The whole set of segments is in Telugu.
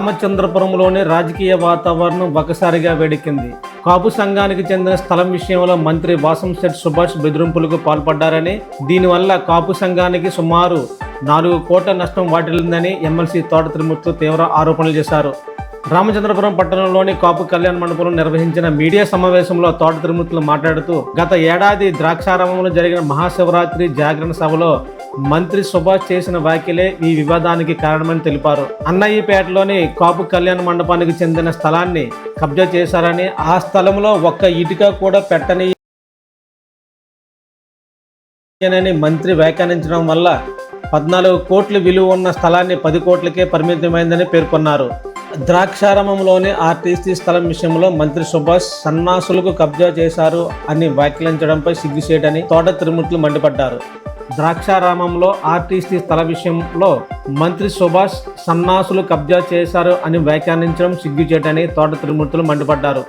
రామచంద్రపురంలోని రాజకీయ వాతావరణం ఒకసారిగా వేడెక్కింది. కాపు సంఘానికి చెందిన స్థలం విషయంలో మంత్రి వాసంశెట్ సుభాష్ బెదిరింపులకు పాల్పడ్డారని దీనివల్ల కాపు సంఘానికి సుమారు నాలుగు కోట్ల నష్టం వాటిల్లిందని ఎమ్మెల్సీ తోట త్రిమూర్తులు తీవ్ర ఆరోపణలు చేశారు. రామచంద్రపురం పట్టణంలోని కాపు కళ్యాణ మండపంలో నిర్వహించిన మీడియా సమావేశంలో తోట త్రిమూర్తులు మాట్లాడుతూ గత ఏడాది ద్రాక్షారామంలో జరిగిన మహాశివరాత్రి జాగరణ సభలో మంత్రి సుభాష్ చేసిన వ్యాఖ్యలే ఈ వివాదానికి కారణమని తెలిపారు. అన్నయ్యపేటలోని కాపు కళ్యాణ మండపానికి చెందిన స్థలాన్ని కబ్జా చేశారని ఆ స్థలంలో ఒక్క ఇటుక కూడా పెట్టని అని మంత్రి వ్యాఖ్యానించడం వల్ల పద్నాలుగు కోట్ల విలువ ఉన్న స్థలాన్ని పది కోట్లకే పరిమితమైందని పేర్కొన్నారు. ద్రాక్షారామంలోని ఆర్టీసీ స్థలం విషయంలో మంత్రి సుభాష్ సన్నాసులకు కబ్జా చేశారు అని వ్యాఖ్యానించడంపై సిగ్గుచేయడని తోట తిరుమూర్తులు మండిపడ్డారు. ద్రాక్షారామంలో ఆర్టీసీ స్థల విషయంలో మంత్రి సుభాష్ సన్నాసులు కబ్జా చేశారు అని వ్యాఖ్యానించడం సిగ్గుచేటని తోట తిరుమూర్తులు మండిపడ్డారు.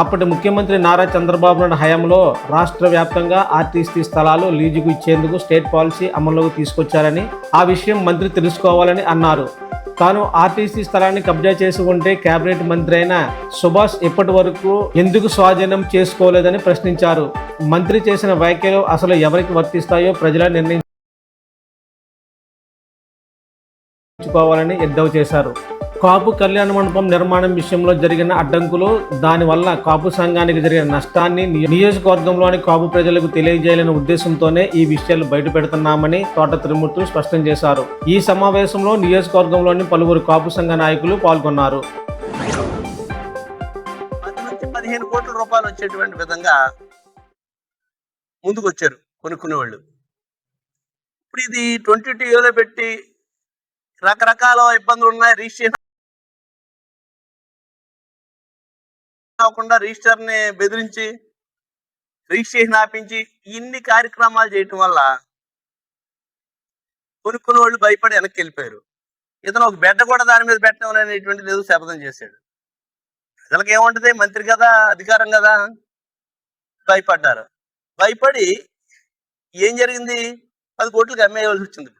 అప్పటి ముఖ్యమంత్రి నారా చంద్రబాబు నాయుడు హయాంలో రాష్ట్ర వ్యాప్తంగా ఆర్టీసీ స్థలాలు లీజుకు ఇచ్చేందుకు స్టేట్ పాలసీ అమల్లోకి తీసుకొచ్చారని ఆ విషయం మంత్రి తెలుసుకోవాలని అన్నారు. తాను ఆర్టీసీ స్థలాన్ని కబ్జా చేసి ఉంటే కేబినెట్ మంత్రి అయిన సుభాష్ ఇప్పటి వరకు ఎందుకు స్వాధీనం చేసుకోలేదని ప్రశ్నించారు. మంత్రి చేసిన వ్యాఖ్యలు అసలు ఎవరికి వర్తిస్తాయో ప్రజల నిర్ణయించుకోవాలని ఎద్దవ చేశారు. కాపు కళ్యాణ మండపం నిర్మాణం విషయంలో జరిగిన అడ్డంకులు దానివల్ల కాపు సంఘానికి జరిగిన నష్టాన్ని నియోజకవర్గంలోని కాపు ప్రజలకు తెలియజేయాలనే ఉద్దేశంతోనే ఈ విషయాలు బయటపెడుతున్నామని తోట త్రిమూర్తులు స్పష్టం చేశారు. ఈ సమావేశంలో నియోజకవర్గంలోని పలువురు కాపు సంఘ నాయకులు పాల్గొన్నారు. పదిహేను కోట్ల రూపాయలు వచ్చేటువంటి విధంగా ముందుకు వచ్చారు కొనుక్కునే వాళ్ళు ఇప్పుడు ఇది ట్వంటీ టూలో పెట్టి రకరకాల ఇబ్బందులు ఉన్నాయి కాకుండా రిజిస్టర్ని బెదిరించి రిజిస్ట్రేషన్ ఆపించి ఇన్ని కార్యక్రమాలు చేయటం వల్ల కొనుక్కునే వాళ్ళు భయపడి వెనక్కి వెళ్ళిపోయారు. ఇతను ఒక బిడ్డ కూడా దాని మీద పెట్టడం అనేటువంటి లేదు శపథం చేశాడు. ప్రజలకు ఏముంటది? మంత్రి కదా అధికారం కదా భయపడ్డారు. భయపడి ఏం జరిగింది? పది కోట్లకి అమ్మేయవలసి వచ్చింది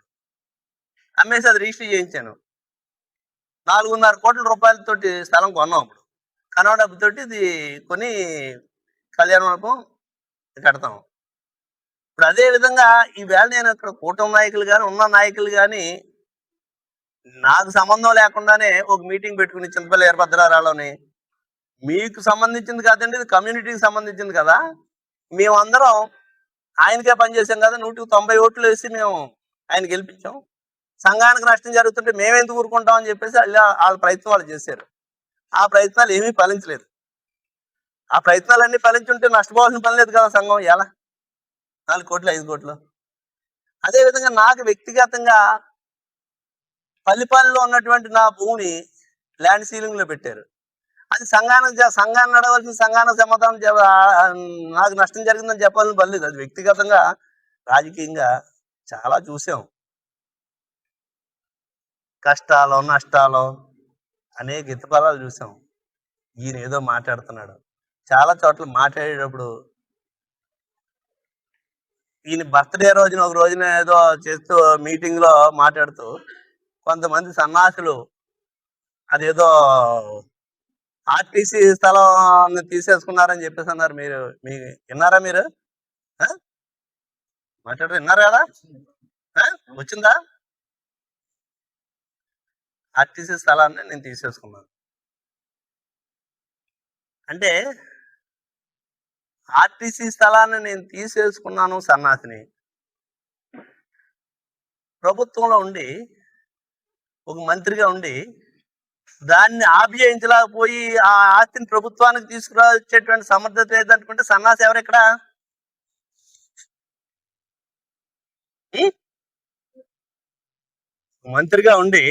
అమ్మేసి అది రిజిస్టర్ చేయించాను. నాలుగున్నర కోట్ల రూపాయలతోటి స్థలం కొన్నాం ఇప్పుడు. కనవ డబ్బుతోటి ఇది కొని కళ్యాణ మండపం కడతాం. ఇప్పుడు అదే విధంగా ఈవేళ నేను ఇక్కడ కూటమి నాయకులు కానీ ఉన్న నాయకులు కానీ నాకు సంబంధం లేకుండానే ఒక మీటింగ్ పెట్టుకుని చింతపల్లి ఏర్భద్రారాలోని మీకు సంబంధించింది కాదండి ఇది కమ్యూనిటీకి సంబంధించింది కదా. మేమందరం ఆయనకే పనిచేసాం కదా నూటికి తొంభై ఓట్లు వేసి మేము ఆయన గెలిపించాం. సంఘానికి నష్టం జరుగుతుంటే మేమెందుకు ఊరుకుంటాం అని చెప్పేసి వాళ్ళ వాళ్ళ ప్రయత్నం వాళ్ళు చేశారు. ఆ ప్రయత్నాలు ఏమీ ఫలించలేదు. ఆ ప్రయత్నాలన్నీ ఫలించుంటే నష్టపోవాల్సిన పని లేదు కదా సంఘం ఎలా? నాలుగు కోట్లు ఐదు కోట్లు. అదేవిధంగా నాకు వ్యక్తిగతంగా పల్లిపల్లిలో ఉన్నటువంటి నా భూమిని ల్యాండ్ సీలింగ్లో పెట్టారు. అది సంఘానికి జ- సంఘాన్ని నడవలసిన సంఘానికి సమాధానం నాకు నష్టం జరిగిందని చెప్పాలని పర్లేదు అది వ్యక్తిగతంగా రాజకీయంగా చాలా చూసాం. కష్టాలు నష్టాలు అనేక ఇతఫలాలు చూసాం. ఈయన ఏదో మాట్లాడుతున్నాడు. చాలా చోట్ల మాట్లాడేటప్పుడు ఈయన బర్త్డే రోజున ఒక రోజున ఏదో చేస్తూ మీటింగ్లో మాట్లాడుతూ కొంతమంది సన్నాసులు అదేదో ఆర్టీసీ స్థలం తీసేసుకున్నారని చెప్పేసి అన్నారు మీరు. మీ విన్నారా మీరు? ఆ? మాట్లాడారు విన్నారు? కదా ఆ? వచ్చిందా? ఆర్టీసీ స్థలాన్ని నేను తీసేసుకున్నాను. అంటే ఆర్టీసీ స్థలాన్ని నేను తీసేసుకున్నాను సన్నాసిని. ప్రభుత్వంలో ఉండి ఒక మంత్రిగా ఉండి దాన్ని ఆభ్యయించలేకపోయి ఆ ఆస్తిని ప్రభుత్వానికి తీసుకురావచ్చేటువంటి సమర్థత లేదనుకుంటే సన్నాసి ఎవరు ఇక్కడ మంత్రిగా ఉండి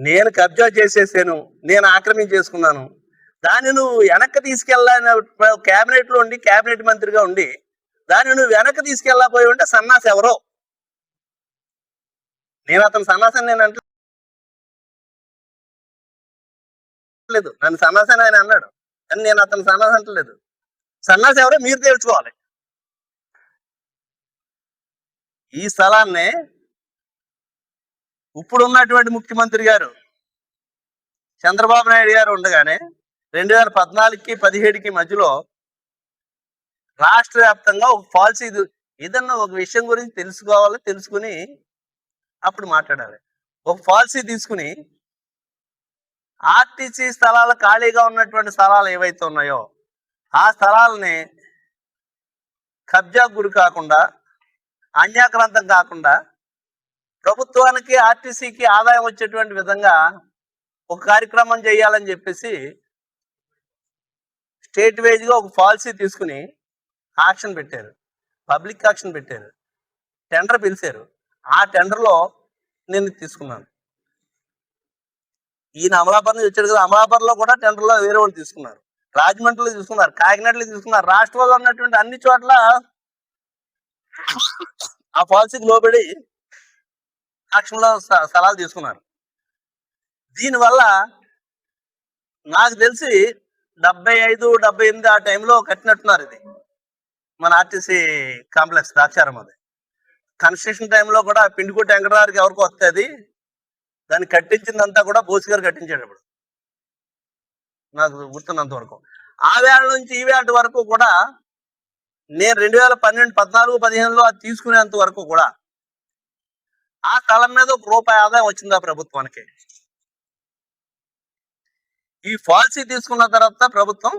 నేను కబ్జా చేసేసాను నేను ఆక్రమించేసుకున్నాను దాన్ని నువ్వు వెనక్కి తీసుకెళ్ళాలని క్యాబినెట్లో లో ఉండి క్యాబినెట్ మంత్రిగా ఉండి దాన్ని నువ్వు వెనక్కి తీసుకెళ్ళకపోయి ఉంటే సన్నాసి ఎవరో? నేను అతను సన్నాసని నేను అంటలేదు. నన్ను సన్నాసి ఆయన అన్నాడు. కానీ నేను అతను సన్నాసి అంటలేదు. సన్నాసి ఎవరో మీరు తెలుసుకోవాలి ఈ స్థలాన్ని ఇప్పుడు ఉన్నటువంటి ముఖ్యమంత్రి గారు చంద్రబాబు నాయుడు గారు ఉండగానే రెండు వేల పద్నాలుగుకి పదిహేడుకి మధ్యలో రాష్ట్ర వ్యాప్తంగా ఒక పాలసీ ఏదన్నా ఒక విషయం గురించి తెలుసుకోవాలి తెలుసుకుని అప్పుడు మాట్లాడాలి ఒక పాలసీ తీసుకుని ఆర్టీసీ స్థలాలు ఖాళీగా ఉన్నటువంటి స్థలాలు ఏవైతే ఉన్నాయో ఆ స్థలాలని కబ్జా గురి కాకుండా అన్యాక్రాంతం కాకుండా ప్రభుత్వానికి ఆర్టీసీకి ఆదాయం వచ్చేటువంటి విధంగా ఒక కార్యక్రమం చేయాలని చెప్పేసి స్టేట్ వైజ్గా ఒక పాలసీ తీసుకుని ఆక్షన్ పెట్టారు. పబ్లిక్ ఆక్షన్ పెట్టారు. టెండర్ పిలిచారు. ఆ టెండర్లో నేను తీసుకున్నాను. ఈయన అమలాపురం నుంచి వచ్చాడు కదా అమలాపురంలో కూడా టెండర్లో వేరే వాళ్ళు తీసుకున్నారు. రాజమండ్రిలో తీసుకున్నారు కాకినాడలో తీసుకున్నారు. రాష్ట్రంలో ఉన్నటువంటి అన్ని చోట్ల ఆ పాలసీకి లోబడి ఆక్షన్ స్థలాలు తీసుకున్నారు. దీనివల్ల నాకు తెలిసి డెబ్బై ఐదు డెబ్బై ఎనిమిది ఆ టైంలో కట్టినట్టున్నారు ఇది. మన ఆర్టీసీ కాంప్లెక్స్ ద్రాక్షారం అది. కన్స్ట్రక్షన్ టైంలో కూడా పిండికోటి వెంకటరావుకి ఎవరికి వస్తుంది దాన్ని కట్టించిందంతా కూడా బోసి గారు కట్టించాడు ఇప్పుడు. నాకు గుర్తున్నంత వరకు. ఆ వేళ నుంచి ఈ వేళ వరకు కూడా నేను రెండు వేల పన్నెండు పద్నాలుగు పదిహేనులో అది తీసుకునేంత వరకు కూడా ఆ స్థలం మీద ఒక రూపాయి ఆదాయం వచ్చిందా ప్రభుత్వానికి. ఈ పాలసీ తీసుకున్న తర్వాత ప్రభుత్వం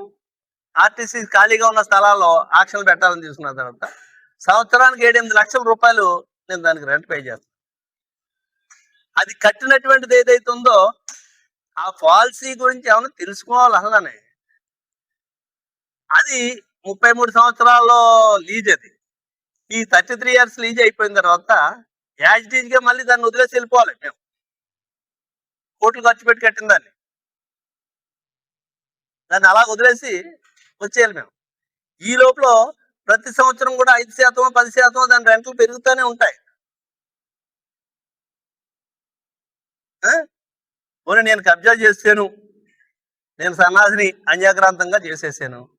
ఆర్టీసీ ఖాళీగా ఉన్న స్థలాల్లో ఆక్షన్లు పెట్టాలని తీసుకున్న తర్వాత సంవత్సరానికి ఏడెనిమిది లక్షల రూపాయలు నేను దానికి రెంట్ పే చేస్తాను అది కట్టినటువంటిది ఏదైతే ఉందో ఆ పాలసీ గురించి ఏమైనా తెలుసుకోవాలి అసలనే అది ముప్పై మూడు సంవత్సరాల్లో లీజ్ అది ఈ థర్టీ త్రీ ఇయర్స్ లీజ్ అయిపోయిన తర్వాత యాజ్ టీజ్గా మళ్ళీ దాన్ని వదిలేసి వెళ్ళిపోవాలి మేము. కోట్లు ఖర్చు పెట్టి కట్టిన దాన్ని. దాన్ని అలా వదిలేసి వచ్చేయాలి మేము. ఈ లోపల ప్రతి సంవత్సరం కూడా ఐదు శాతం పది శాతం దాని రెంట్లు పెరుగుతూనే ఉంటాయి. ఆ? పోనీ నేను కబ్జా చేసాను. నేను సన్నాసిని అన్యాక్రాంతంగా చేసేసాను.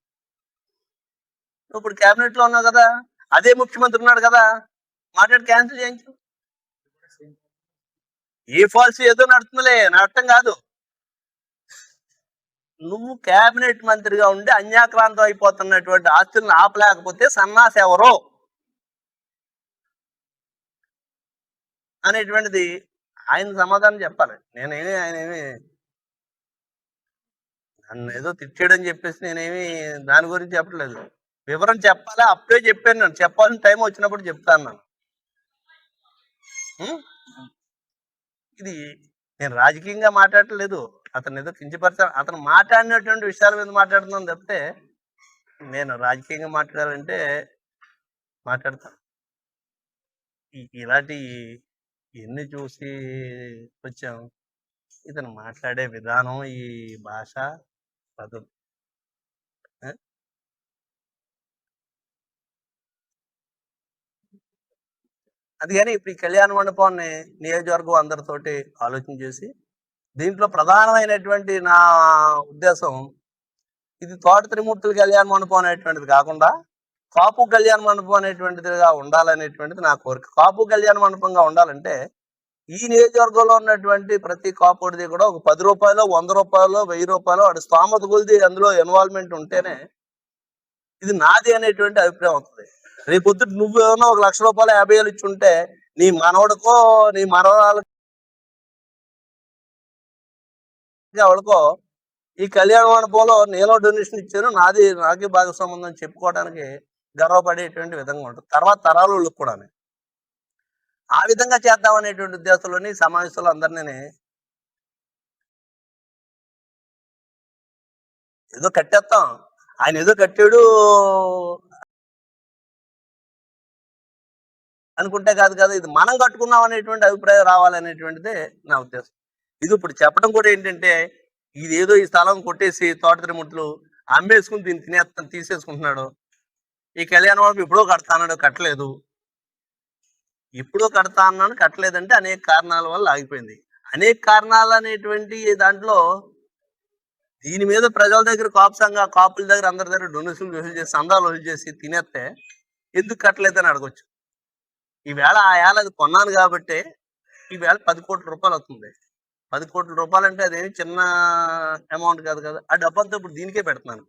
ఇప్పుడు క్యాబినెట్లో ఉన్నావు కదా అదే ముఖ్యమంత్రి ఉన్నాడు కదా మాట్లాడి క్యాన్సిల్ చేయించు. ఏ పాలసీ ఏదో నడుతుందిలే నడటం కాదు. నువ్వు కేబినెట్ మంత్రిగా ఉండి అన్యాక్రాంతం అయిపోతున్నటువంటి ఆస్తులను ఆపలేకపోతే సన్నాసి ఎవరో? అనేటువంటిది ఆయన సమాధానం చెప్పాలి. నేనేమి ఆయన ఏమి నన్ను ఏదో తిట్టేయడం చెప్పేసి నేనేమి దాని గురించి చెప్పట్లేదు. వివరం చెప్పాలి? అప్పుడే చెప్పాను నేను. చెప్పాల్సిన టైం వచ్చినప్పుడు చెప్తాను నన్ను ఇది నేను రాజకీయంగా మాట్లాడలేదు అతను ఏదో కించపరచ అతను మాట్లాడినటువంటి విషయాల మీద మాట్లాడుతున్నాను తప్పితే నేను రాజకీయంగా మాట్లాడాలంటే మాట్లాడతాను ఇలాంటి ఎన్ని చూసి వచ్చాం? ఇతను మాట్లాడే విధానం ఈ భాష పద్ధతి ఆ? అందుకని ఇప్పుడు ఈ కళ్యాణ మండపాన్ని నియోజకవర్గం అందరితోటి ఆలోచన చేసి దీంట్లో ప్రధానమైనటువంటి నా ఉద్దేశం ఇది తోట త్రిమూర్తుల కళ్యాణ మండపం అనేటువంటిది కాకుండా కాపు కళ్యాణ మండపం అనేటువంటిదిగా ఉండాలనేటువంటిది నా కోరిక. కాపు కళ్యాణ మండపంగా ఉండాలంటే ఈ నియోజకవర్గంలో ఉన్నటువంటి ప్రతి కాపుడిది కూడా ఒక పది రూపాయలు వంద రూపాయలు వెయ్యి రూపాయలు వాడి స్థామత కొలిది అందులో ఇన్వాల్వ్మెంట్ ఉంటేనే ఇది నాది అనేటువంటి అభిప్రాయం అవుతుంది రేపు పొద్దుట నువ్వు ఏమన్నా ఒక లక్ష రూపాయలు యాభై వేలు ఇచ్చి ఉంటే నీ మనవడికో నీ మనవరాలకి ఎవరికో ఈ కళ్యాణ మండపంలో నేను డొనేషన్ ఇచ్చాను. నాది నాకే భాగస్వామ్యం అని చెప్పుకోవడానికి గర్వపడేటువంటి విధంగా ఉంటుంది. తర్వాత తరాలు వాళ్ళకి కూడా ఆ విధంగా చేద్దామనేటువంటి ఉద్దేశంలోని సమావేశంలో అందరినీ ఏదో కట్టేస్తాం ఆయన ఏదో కట్టాడు అనుకుంటే కాదు కదా ఇది మనం కట్టుకున్నాం అనేటువంటి అభిప్రాయం రావాలనేటువంటిదే నా ఉద్దేశం. ఇది ఇప్పుడు చెప్పడం కూడా ఏంటంటే ఇది ఏదో ఈ స్థలం కొట్టేసి తోట తిరుముట్లు అమ్మేసుకుని దీన్ని తినేస్తాను తీసేసుకుంటున్నాడు. ఈ కళ్యాణ మండపం ఎప్పుడో కడతాన్నాడు కట్టలేదు. ఎప్పుడో కడతా అన్నాను కట్టలేదంటే అనేక కారణాల వల్ల ఆగిపోయింది. అనేక కారణాలు అనేటువంటి దాంట్లో దీని మీద ప్రజల దగ్గర కాపుసంగా కాపుల దగ్గర అందరి దగ్గర డొనేషన్ వసూలు చేసి సందాలు వసూలు చేసి తినేస్తే ఎందుకు కట్టలేదని అడగొచ్చు. ఈవేళ ఆ ఏళ్ళ అది కొన్నాను కాబట్టి ఈవేళ పది కోట్ల రూపాయలు అవుతుంది పది కోట్ల రూపాయలు అంటే అదేమి చిన్న అమౌంట్ కాదు కదా. ఆ డబ్బంతా ఇప్పుడు దీనికే పెడుతున్నాను.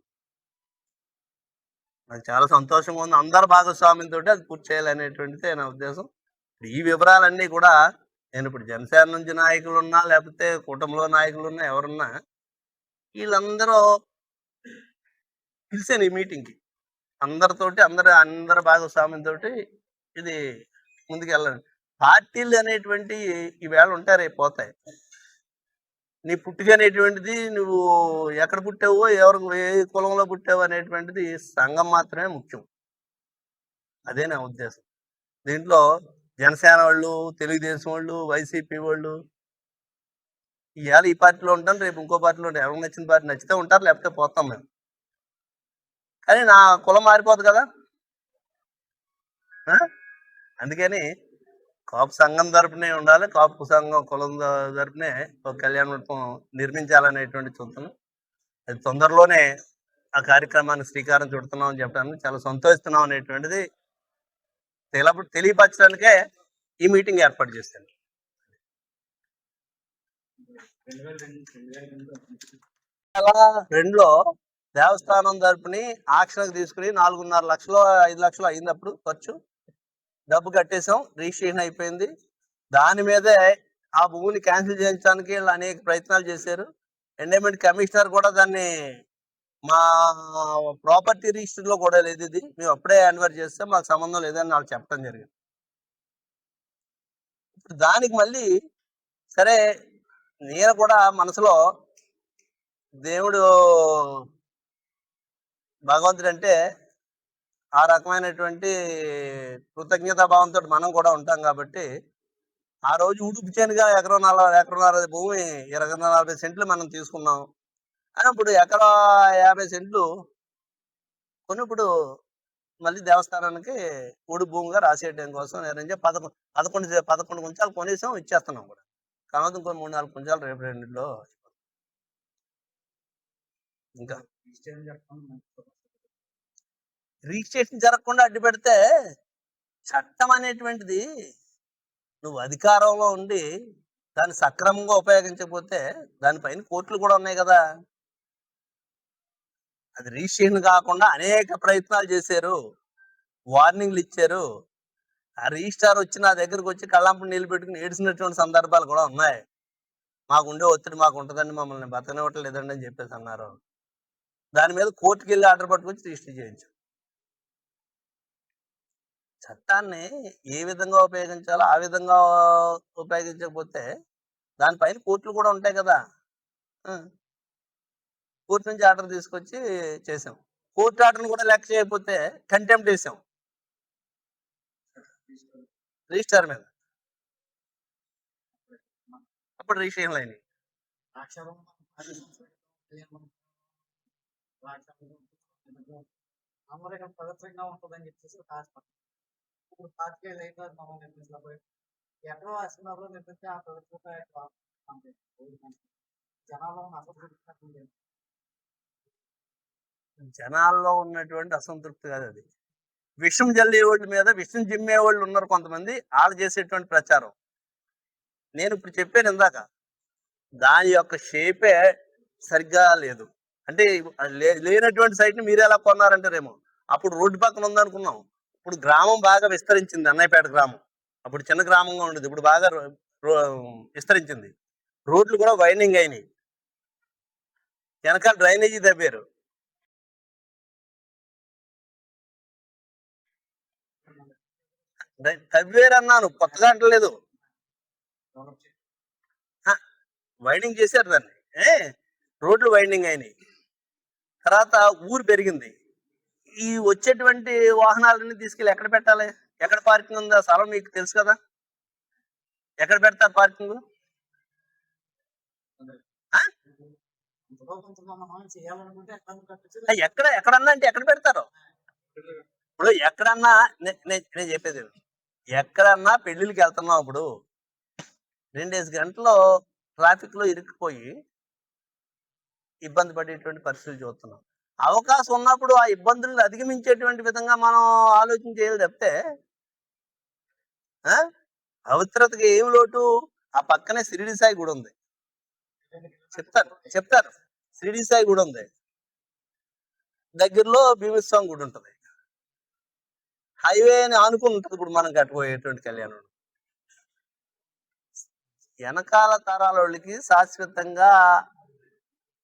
నాకు చాలా సంతోషంగా ఉంది. అందరు భాగస్వామ్యంతో అది పూర్తి చేయాలనేటువంటిదే నా ఉద్దేశం. ఇప్పుడు ఈ వివరాలన్నీ కూడా నేను ఇప్పుడు జనసేన నుంచి నాయకులు ఉన్నా లేకపోతే కుటుంబంలో నాయకులు ఉన్నా ఎవరున్నా వీళ్ళందరూ పిలిచాను ఈ మీటింగ్కి. అందరితోటి అందరు అందరి భాగస్వామ్యంతో ఇది ముందుకు వెళ్ళండి పార్టీలు అనేటువంటి ఈవేళ ఉంటాయి పోతాయి. నీ పుట్టుక అనేటువంటిది నువ్వు ఎక్కడ పుట్టావో ఎవరు ఏ కులంలో పుట్టావు అనేటువంటిది సంఘం మాత్రమే ముఖ్యం. అదే నా ఉద్దేశం. దీంట్లో జనసేన వాళ్ళు తెలుగుదేశం వాళ్ళు వైసీపీ వాళ్ళు ఇవాళ ఈ పార్టీలో ఉంటాను రేపు ఇంకో పార్టీలో ఉంటాను ఎవరికి నచ్చిన పార్టీ నచ్చితే ఉంటారు లేకపోతే పోతాం మేము. కానీ నా కులం మారిపోదు కదా? ఆ? అందుకని కాపు సంఘం తరపునే ఉండాలి కాపు సంఘం కులం తరపునే ఒక కళ్యాణ మండపం నిర్మించాలనేటువంటి చూస్తున్నాం అది తొందరలోనే ఆ కార్యక్రమానికి శ్రీకారం చుడుతున్నాం అని చెప్పడానికి చాలా సంతోషిస్తున్నాం అనేటువంటిది తెల తెలియపరచడానికే ఈ మీటింగ్ ఏర్పాటు చేశాను. రెండులో దేవస్థానం తరపుని ఆక్షలకు తీసుకుని నాలుగున్నర లక్షలు ఐదు లక్షలు అయినప్పుడు ఖర్చు. డబ్బు కట్టేసాం రిజిస్ట్రేషన్ అయిపోయింది. దాని మీదే ఆ భూమిని క్యాన్సిల్ చేయించడానికి వీళ్ళు అనేక ప్రయత్నాలు చేశారు. ఎండమెంట్ కమిషనర్ కూడా దాన్ని మా ప్రాపర్టీ రిజిస్టర్లో కూడా లేదు ఇది. మేము అప్పుడే అన్వర్ చేస్తే మాకు సంబంధం లేదని వాళ్ళు చెప్పడం జరిగింది. ఇప్పుడు దానికి మళ్ళీ సరే నేను కూడా మనసులో దేవుడు భగవంతుడు అంటే ఆ రకమైనటువంటి కృతజ్ఞతా భావంతో మనం కూడా ఉంటాం కాబట్టి ఆ రోజు ఉడుపు చేనుగా ఎకరం నలభై ఎకరం భూమి ఇరవై నలభై సెంట్లు మనం తీసుకున్నాం. అని ఇప్పుడు ఎకరా యాభై సెంట్లు కొన్నప్పుడు మళ్ళీ దేవస్థానానికి ఊడి భూమిగా రాసేయడం కోసం నేను పదకొండు పదకొండు పదకొండు కొంచాలు కొనేసాం ఇచ్చేస్తున్నాం కూడా. కాకపోతే ఇంకో మూడు నాలుగు కొంచాలు రేపు రెండులో ఇంకా? రిజిస్ట్రేషన్ జరగకుండా అడ్డు పెడితే చట్టం అనేటువంటిది నువ్వు అధికారంలో ఉండి దాన్ని సక్రమంగా ఉపయోగించకపోతే దానిపైన కోర్టులు కూడా ఉన్నాయి కదా. అది రిజిస్ట్రేషన్ కాకుండా అనేక ప్రయత్నాలు చేశారు. వార్నింగ్లు ఇచ్చారు. ఆ రిజిస్టార్ వచ్చి నా దగ్గరకు వచ్చి కళ్ళంపు నీళ్ళు పెట్టుకుని ఏడ్చినటువంటి సందర్భాలు కూడా ఉన్నాయి. మాకు ఉండే ఒత్తిడి మాకు ఉంటుందండి మమ్మల్ని బతకనివ్వటం లేదండి అని చెప్పేసి అన్నారు. దాని మీద కోర్టుకి వెళ్ళి ఆర్డర్ పట్టుకొచ్చి రిజిస్టర్ చేయించాం. చట్టాన్ని ఏ విధంగా ఉపయోగించాలో ఆ విధంగా ఉపయోగించకపోతే దానిపైన కోర్టులు కూడా ఉంటాయి కదా. కోర్టు నుంచి ఆర్డర్ తీసుకొచ్చి చేసాం. కోర్టు ఆర్డర్ని కూడా లెక్క చేయకపోతే కంటెంప్ట్ వేసాం రిజిస్టర్ మీద. అప్పుడు రిజిస్ట్రేషన్ లైన్. అమరికం పవిత్రంగా ఉంటుందని చెప్పేసి ఒక ఆశపడ్డాం. ఇప్పుడు పాతికేళ్ళు అయిపోయింది మమ్మల్ని నిర్మించలేకపోయి ఎక్కడో అసలు నిర్మిస్తే ఆ ప్రభుత్వం జనాల్లో ఉన్న అసంతృప్తి జనాల్లో ఉన్నటువంటి అసంతృప్తి కాదు అది. విషం జల్లే వాళ్ళ మీద విషం జిమ్మే వాళ్ళు ఉన్నారు కొంతమంది వాళ్ళు చేసేటువంటి ప్రచారం. నేను ఇప్పుడు చెప్పాను ఇందాక దాని యొక్క షేపే సరిగ్గా లేదు. అంటే లేనటువంటి సైట్ని మీరు ఎలా కొన్నారంటారేమో. అప్పుడు రోడ్డు పక్కన ఉందనుకున్నాం. ఇప్పుడు గ్రామం బాగా విస్తరించింది అన్నయ్యపేట గ్రామం. అప్పుడు చిన్న గ్రామంగా ఉండేది. ఇప్పుడు బాగా రో- రో- విస్తరించింది. రోడ్లు కూడా వైనింగ్ అయినాయి. వెనకాల డ్రైనేజీ తవ్వారు తవ్వేరు తవ్వారు అన్నాను కొత్తగా అంటలేదు. వైండింగ్ చేశారు దాన్ని. ఏ రోడ్లు వైండింగ్ అయినాయి. తర్వాత ఊరు పెరిగింది. ఈ వచ్చేటువంటి వాహనాలన్నీ తీసుకెళ్ళి ఎక్కడ పెట్టాలి? ఎక్కడ పార్కింగ్ ఉందా? స్థలం మీకు తెలుసు కదా? ఎక్కడ పెడతారు పార్కింగ్? ఎక్కడ? ఎక్కడన్నా అంటే ఎక్కడ పెడతారు? ఇప్పుడు ఎక్కడన్నా నేను చెప్పేది ఎక్కడన్నా పెళ్ళిళ్ళకి వెళ్తున్నావు ఇప్పుడు రెండేసి గంటలు ట్రాఫిక్లో ఇరుక్కుపోయి ఇబ్బంది పడేటువంటి పరిస్థితులు చూస్తున్నాం. అవకాశం ఉన్నప్పుడు ఆ ఇబ్బందులను అధిగమించేటువంటి విధంగా మనం ఆలోచన చేయాలి తప్పితే ఆ? పవిత్రతకి ఏం లోటు? ఆ పక్కనే షిరిడి సాయి గుడి ఉంది. చెప్తారు చెప్తారు షిరిడి సాయి గుడి ఉంది. దగ్గరలో భీమస్వామి గుడి ఉంటుంది. హైవే అని ఆనుకుని ఉంటుంది ఇప్పుడు మనం కట్టుకోయేటువంటి కళ్యాణం. వెనకాల తరాల వాళ్ళకి శాశ్వతంగా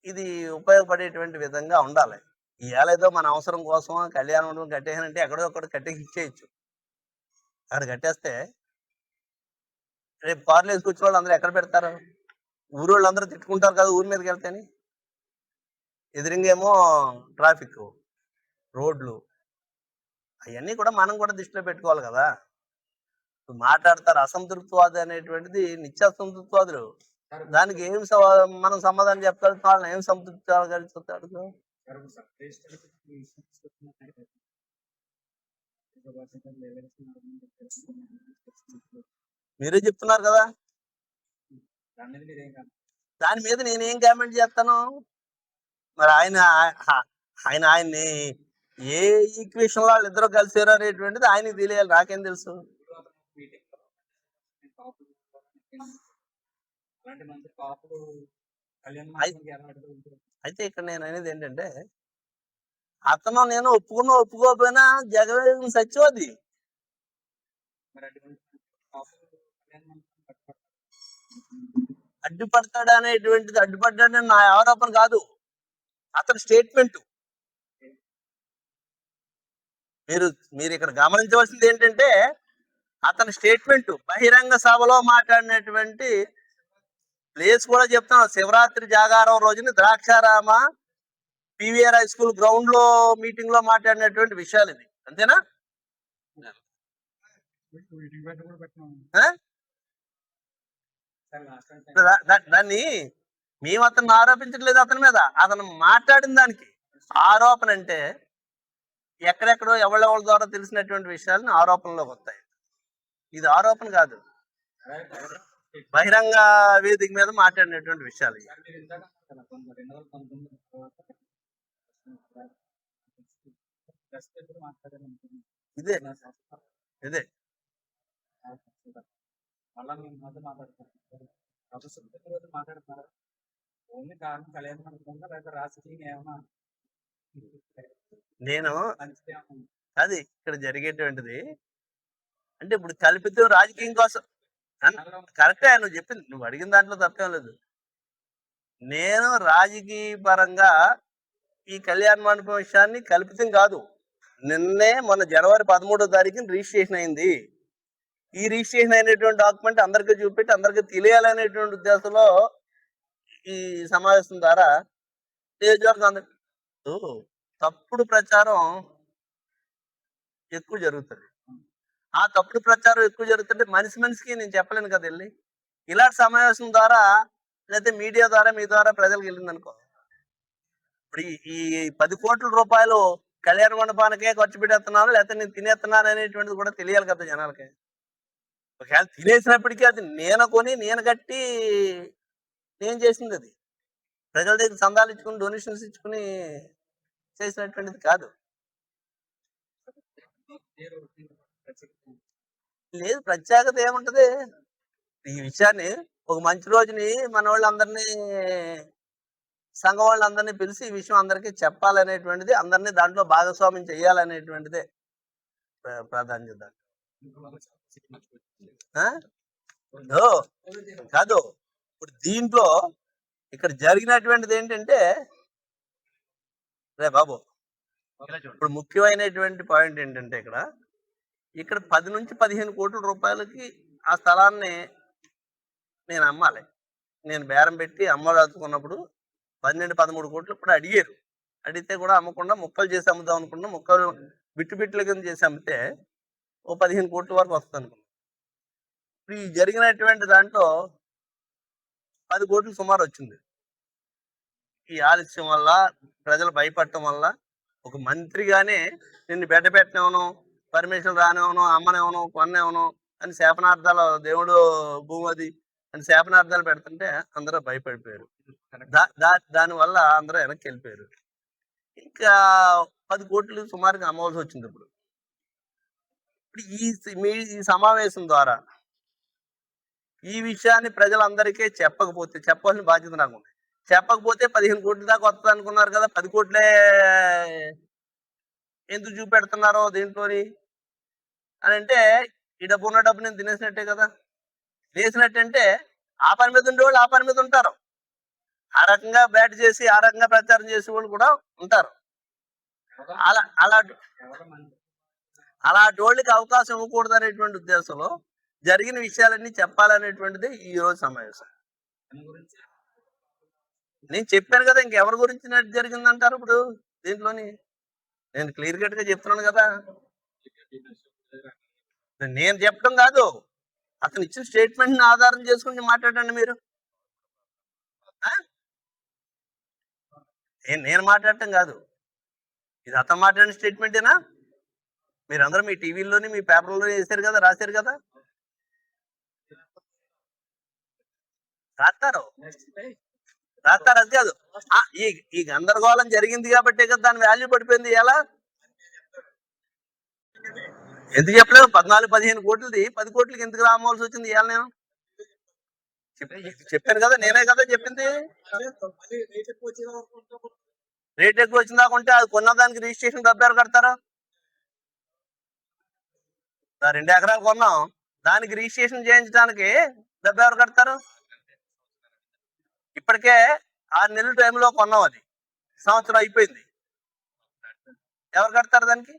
ఇది ఉపయోగపడేటువంటి విధంగా ఉండాలి. ఇవాళ ఏదో మన అవసరం కోసం కళ్యాణం కట్టేసానంటే ఎక్కడో ఒకటి కట్టేసి ఇచ్చేయచ్చు. అక్కడ కట్టేస్తే రేపు కార్లు వేసుకొచ్చిన వాళ్ళు అందరూ ఎక్కడ పెడతారు? ఊరు వాళ్ళు అందరూ తిట్టుకుంటారు కదా ఊరి మీదకి వెళ్తేని? ఎదురింగేమో ట్రాఫిక్ రోడ్లు అవన్నీ కూడా మనం కూడా దృష్టిలో పెట్టుకోవాలి కదా. మాట్లాడతారు అసంతృప్తివాది అనేటువంటిది నిత్య అసంతృప్తివాదులు దానికి ఏం మనం సమాధానం చెప్పగలుగుతాం వాళ్ళని ఏం సంతృప్తి లేవేస్తున్నారు. మీరే చెప్తున్నారు కదా. దాని మీద నేనేం కామెంట్ చేస్తాను? మరి ఆయన ఆయన ఆయన్ని ఏ ఈక్వేషన్లో వాళ్ళిద్దరూ కలిసారు అనేటువంటిది ఆయనకి తెలియాలి. నాకేం తెలుసు? అలాంటి మంచి? అయితే ఇక్కడ నేను అనేది ఏంటంటే అతను నేను ఒప్పుకున్నా ఒప్పుకోకపోయినా మండపం కట్టుకోవాలి. అడ్డుపడతాడు అనేటువంటిది అడ్డుపడ్డాడని నా ఆరోపణ కాదు అతని స్టేట్మెంట్ మీరు మీరు ఇక్కడ గమనించవలసింది ఏంటంటే అతని స్టేట్మెంట్ బహిరంగ సభలో మాట్లాడినటువంటి ప్లేస్ కూడా చెప్తాను శివరాత్రి జాగారం రోజున ద్రాక్షారామ పివిఆర్ హై స్కూల్ గ్రౌండ్లో మీటింగ్లో మాట్లాడినటువంటి విషయాలు ఇది అంతేనా? దాన్ని మేము అతన్ని ఆరోపించట్లేదు అతని మీద. అతను మాట్లాడిన దానికి ఆరోపణ అంటే ఎక్కడెక్కడో ఎవళ్ళెవళ్ళ ద్వారా తెలిసినటువంటి విషయాలను ఆరోపణలోకి వస్తాయి. ఇది ఆరోపణ కాదు. బహిరంగ వేదిక మీద మాట్లాడినటువంటి విషయాలు. ఇదే ఇదే నేను అది ఇక్కడ జరిగేటువంటిది అంటే ఇప్పుడు కల్పితం రాజకీయం కోసం కరెక్టే నువ్వు చెప్పింది. నువ్వు అడిగిన దాంట్లో తప్పేం లేదు. నేను రాజకీయ పరంగా ఈ కళ్యాణ మండపం విషయాన్ని కల్పితం కాదు. నిన్నే మొన్న జనవరి పదమూడో తారీఖున రిజిస్ట్రేషన్ అయింది. ఈ రిజిస్ట్రేషన్ అయినటువంటి డాక్యుమెంట్ అందరికీ చూపెట్టి అందరికీ తెలియాలనేటువంటి ఉద్దేశంలో ఈ సమావేశం ద్వారా నియోజకవర్గం అందరి తప్పుడు ప్రచారం ఎక్కువ జరుగుతుంది. ఆ తప్పుడు ప్రచారం ఎక్కువ జరుగుతుంటే మనిషి మనిషికి నేను చెప్పలేను కదా వెళ్ళి. ఇలాంటి సమావేశం ద్వారా లేకపోతే మీడియా ద్వారా మీ ద్వారా ప్రజలకు వెళ్ళింది అనుకో ఇప్పుడు ఈ- పది కోట్ల రూపాయలు కళ్యాణ మండపానికే ఖర్చు పెట్టేస్తున్నాను లేకపోతే నేను తినేస్తున్నాను అనేటువంటిది కూడా తెలియాలి కదా జనాలకి. ఒకవేళ తినేసినప్పటికీ అది నేను కొని నేను కట్టి నేను చేసింది అది. ప్రజల దగ్గర సందాలు ఇచ్చుకుని డొనేషన్స్ ఇచ్చుకుని చేసినటువంటిది కాదు. లేదు ప్రత్యేకత ఏముంటది? ఈ విషయాన్ని ఒక మంచి రోజుని మన వాళ్ళందరినీ సంఘం వాళ్ళందరినీ పిలిచి ఈ విషయం అందరికీ చెప్పాలనేటువంటిది అందరినీ దాంట్లో భాగస్వామ్యం చేయాలనేటువంటిదే ప్ర- ప్రాధాన్యత. కాదు. ఇప్పుడు దీంట్లో ఇక్కడ జరిగినటువంటిది ఏంటంటే రే బాబు ఇప్పుడు ముఖ్యమైనటువంటి పాయింట్ ఏంటంటే ఇక్కడ ఇక్కడ పది నుంచి పదిహేను కోట్ల రూపాయలకి ఆ స్థలాన్ని నేను అమ్మాలి. నేను బేరం పెట్టి అమ్మదలుచుకున్నప్పుడు పన్నెండు పదమూడు కోట్లు కూడా అడిగారు. అడిగితే కూడా అమ్మకుండా ముక్కలు చేసి అమ్ముదాం అనుకున్నా ముక్కలు బిట్టు బిట్టుల కింద చేసి అమ్మితే ఓ పదిహేను కోట్ల వరకు వస్తుంది అనుకున్నా. ఇప్పుడు ఈ జరిగినటువంటి దాంట్లో పది కోట్లు సుమారు వచ్చింది. ఈ ఆలస్యం వల్ల ప్రజలు భయపడటం వల్ల ఒక మంత్రిగానే నిన్ను బెడ్డ పెట్టనివ్వను పర్మిషన్ రానివ్వను అమ్మనివ్వను కొన్నివ్వను అని శాపనార్థాలు దేవుడు భూమది అని శాపనార్థాలు పెడుతుంటే అందరూ భయపడిపోయారు. దా దా దాని వల్ల అందరూ వెనక్కి వెళ్ళిపోయారు. ఇంకా పది కోట్లు సుమారుగా అమ్మవలసి వచ్చింది ఇప్పుడు. ఇప్పుడు ఈ మీ ఈ సమావేశం ద్వారా ఈ విషయాన్ని ప్రజలందరికీ చెప్పకపోతే చెప్పాల్సిన బాధ్యత నాకు ఉంది. చెప్పకపోతే పదిహేను కోట్ల దాకా వస్తుంది అనుకున్నారు కదా పది కోట్లే ఎందుకు చూపెడుతున్నారో దీంట్లోని? అని అంటే ఈ డబ్బు ఉన్న డబ్బు నేను తినేసినట్టే కదా. తినేసినట్టు అంటే ఆ పని మీద ఉండేవాళ్ళు ఆ పని మీద ఉంటారు. ఆ రకంగా బ్యాట్ చేసి ఆ రకంగా ప్రచారం చేసే వాళ్ళు కూడా ఉంటారు. అలా అలా అలాంటి వాళ్ళకి అవకాశం ఇవ్వకూడదు అనేటువంటి ఉద్దేశంలో జరిగిన విషయాలన్నీ చెప్పాలనేటువంటిది ఈ రోజు సమావేశం. నేను చెప్పాను కదా ఇంకెవరి గురించి జరిగిందంటారు ఇప్పుడు దీంట్లోని? నేను క్లియర్ కట్గా చెప్తున్నాను కదా. నేను చెప్పడం కాదు. అతను ఇచ్చిన స్టేట్మెంట్ ఆధారం చేసుకుని మాట్లాడండి మీరు. ఆ? నేను నేను మాట్లాడటం కాదు. ఇది అతను మాట్లాడిన స్టేట్మెంటేనా? మీరందరూ మీ టీవీల్లోని మీ పేపర్లో వేశారు కదా రాశారు కదా? రాస్తారు. రాస్తారు అది కాదు. ఈ ఈ గందరగోళం జరిగింది కాబట్టి కదా దాని వాల్యూ పడిపోయింది. ఎలా? ఎందుకు చెప్పలేదు? పద్నాలుగు పదిహేను కోట్లది పది కోట్లకి ఎందుకు రావాల్సి వచ్చింది ఇవాళ నేను? చెప్పాను కదా నేనే కదా చెప్పింది. రేట్ ఎక్కువ వచ్చింది దాకుంటే అది కొన్న దానికి రిజిస్ట్రేషన్ డబ్బు కడతారా? కడతారు రెండు ఎకరాలు కొన్నాం దానికి రిజిస్ట్రేషన్ చేయించడానికి డబ్బు ఎవరు కడతారు? ఇప్పటికే ఆరు నెలల టైంలో కొన్నాం అది. సంవత్సరం అయిపోయింది. ఎవరు కడతారు దానికి?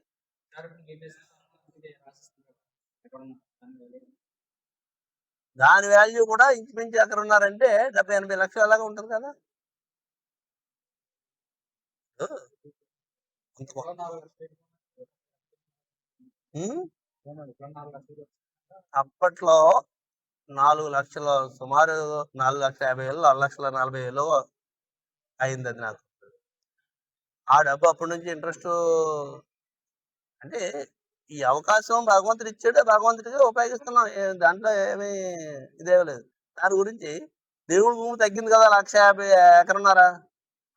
దాని వాల్యూ కూడా ఇంచుమించు ఎక్కడ ఉన్నారంటే డెబ్బై ఎనభై లక్షలు అలాగా ఉంటుంది కదా? అప్పట్లో నాలుగు లక్షల సుమారు నాలుగు లక్షల యాభై వేలు నాలుగు లక్షల నలభై వేలు అయింది అది నాకు. ఆ డబ్బు అప్పటి నుంచి ఇంట్రెస్ట్ అంటే ఈ అవకాశం భగవంతుడు ఇచ్చాడు భగవంతుడిగా ఉపయోగిస్తున్నాం. దాంట్లో ఏమీ ఇదే లేదు దాని గురించి దేవుడి భూమి తగ్గింది కదా లక్ష యాభై ఎకరన్నర.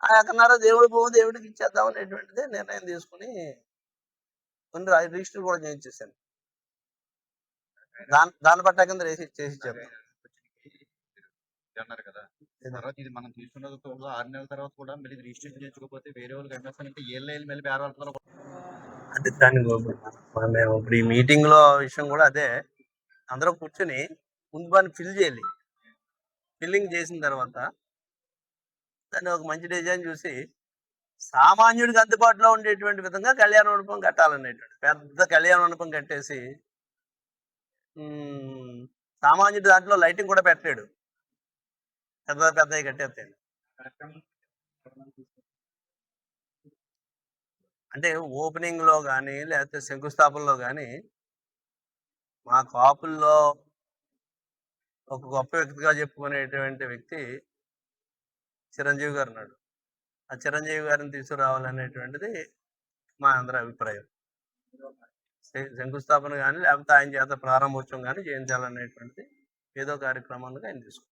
ఆ ఎకరన్నర దేవుడి భూమి దేవుడికి ఇచ్చేద్దాం అనేటువంటిది నిర్ణయం తీసుకుని కొన్ని రిజిస్టర్ కూడా చేయించేసాను దాని దాన్ని పట్ల కింద చేసి చేసి ఇచ్చాను. అన్నారు కదా. తర్వాత ఇది మనం తీసుకున్న ఆరు నెలల తర్వాత కూడా మళ్ళీ రిజిస్ట్రేషన్ చేసుకోకపోతే వేరే వాళ్ళకి అమ్మేస్తానంటే ఏళ్ళ ఏళ్ళు మళ్ళీ వేరే వాళ్ళ అది దాని మేము ఇప్పుడు ఈ మీటింగ్లో విషయం కూడా అదే. అందరూ కూర్చొని ముందు దాన్ని ఫిల్ చేయాలి. ఫిల్లింగ్ చేసిన తర్వాత దాన్ని ఒక మంచి డిజైన్ చూసి సామాన్యుడికి అందుబాటులో ఉండేటువంటి విధంగా కళ్యాణ మండపం కట్టాలనేటువంటి పెద్ద కళ్యాణ మండపం కట్టేసి సామాన్యుడు దాంట్లో లైటింగ్ కూడా పెట్టలేడు. పెద్ద పెద్దవి కట్టేస్తాడు అంటే ఓపెనింగ్లో కానీ లేకపోతే శంకుస్థాపనలో కానీ మా కాపుల్లో ఒక గొప్ప వ్యక్తిగా చెప్పుకునేటువంటి వ్యక్తి చిరంజీవి గారు ఉన్నాడు ఆ చిరంజీవి గారిని తీసుకురావాలనేటువంటిది మా అందరి అభిప్రాయం. శంకుస్థాపన కానీ లేకపోతే ఆయన చేత ప్రారంభోత్సవం కానీ చేయించాలనేటువంటిది ఏదో కార్యక్రమానికి ఆయన తీసుకుంటాం